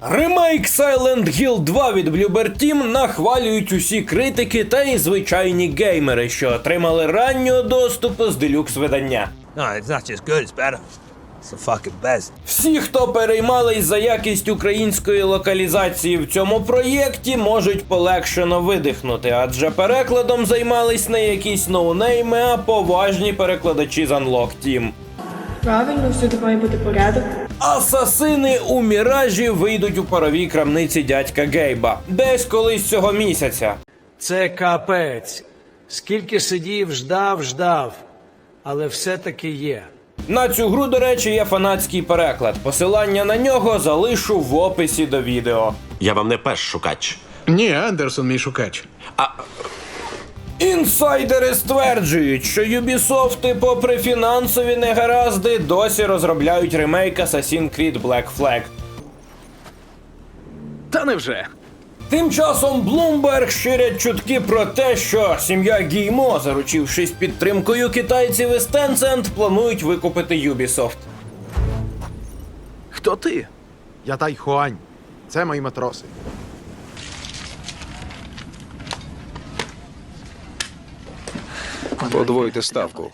Ремейк Silent Hill 2 від Bloober Team нахвалюють усі критики та і звичайні геймери, що отримали раннього доступу з делюкс видання. No, it's not just good, it's better. It's the fucking best. Всі, хто переймались за якість української локалізації в цьому проєкті, можуть полегшено видихнути, адже перекладом займались не якісь ноунейми, а поважні перекладачі з Unlock Team. Правильно, всюди має бути порядок. Асасини у міражі вийдуть у паровій крамниці дядька Гейба десь колись цього місяця. Це капець. Скільки сидів, ждав, ждав, але все-таки є. На цю гру, до речі, є фанатський переклад. Посилання на нього залишу в описі до відео. Я вам не перш шукач. Ні, Андерсон мій шукач. Інсайдери стверджують, що Юбісофти, попри фінансові негаразди, досі розробляють ремейк Assassin's Creed Black Flag. Та невже? Тим часом Bloomberg ширять чутки про те, що сім'я Гіймо, заручившись підтримкою китайців із Tencent, планують викупити Ubisoft. Хто ти? Я Тайхуань. Це мої матроси. Подвойте ставку.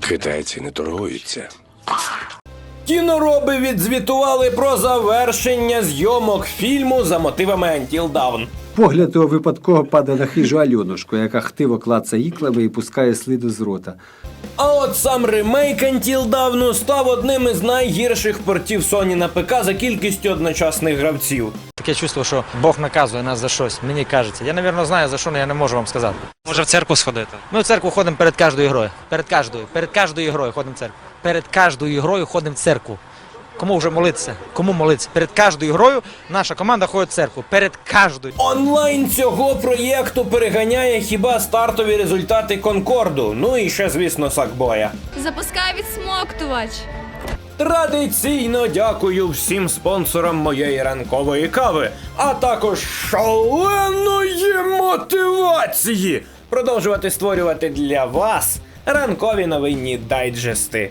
Китайці не торгуються. Кінороби відзвітували про завершення зйомок фільму за мотивами Until Dawn. Погляд його випадково падає на хижу Альонушку, яка хтиво клацає іклами і пускає сліду з рота. А от сам ремейк Until Dawn став одним із найгірших портів Sony на ПК за кількістю одночасних гравців. Таке чувство, що Бог наказує нас за щось, мені кажеться. Я, напевно, знаю за що, але я не можу вам сказати. Може в церкву сходити? Ми в церкву ходимо перед кожною грою. Перед кожною, перед кожною грою ходимо в церкву. Перед кожною грою ходимо в церкву. Кому вже молитися? Кому молитися? Перед кожною грою наша команда ходить в церкву. Перед кожною. Онлайн цього проєкту переганяє хіба стартові результати Конкорду. Ну і ще, звісно, Сакбоя. Запускай відсмоктувач. Традиційно дякую всім спонсорам моєї ранкової кави, а також шаленої мотивації продовжувати створювати для вас ранкові новинні дайджести.